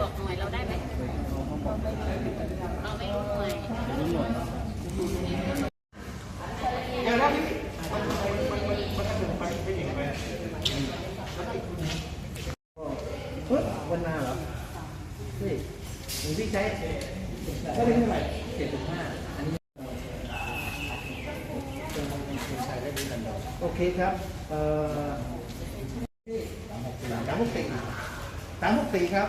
บอกหน่วยเราได้ไหมเราไม่รู้หน่วยเดี๋ยวนะพี่เฮ้ยวันนาเหรอเฮ้ยหลวงพี่ใช้ก็ได้เท่าไหร่เจ็ดสิบห้าอันนี้โอเคครับเอ่อสามหกสี่สามหกสี่ครับ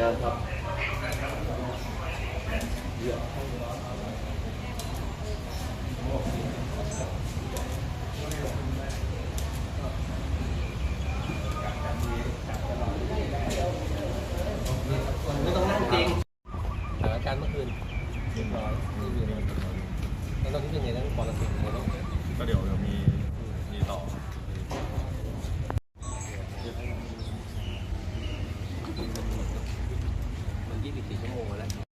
ไมอะมันจะเป็นจะเป็นอย่างนี้อะสวยงามครับไม่ต้องนั่งเกรงสถานการณ์เมื่อคืนเรียบร้อยไม่มีอะไรแล้วตอนนี้เป็นไงนะปอดติดไงบ้างก็เดี๋ยวเดี๋ยวมีมีต่อ 你跟我回来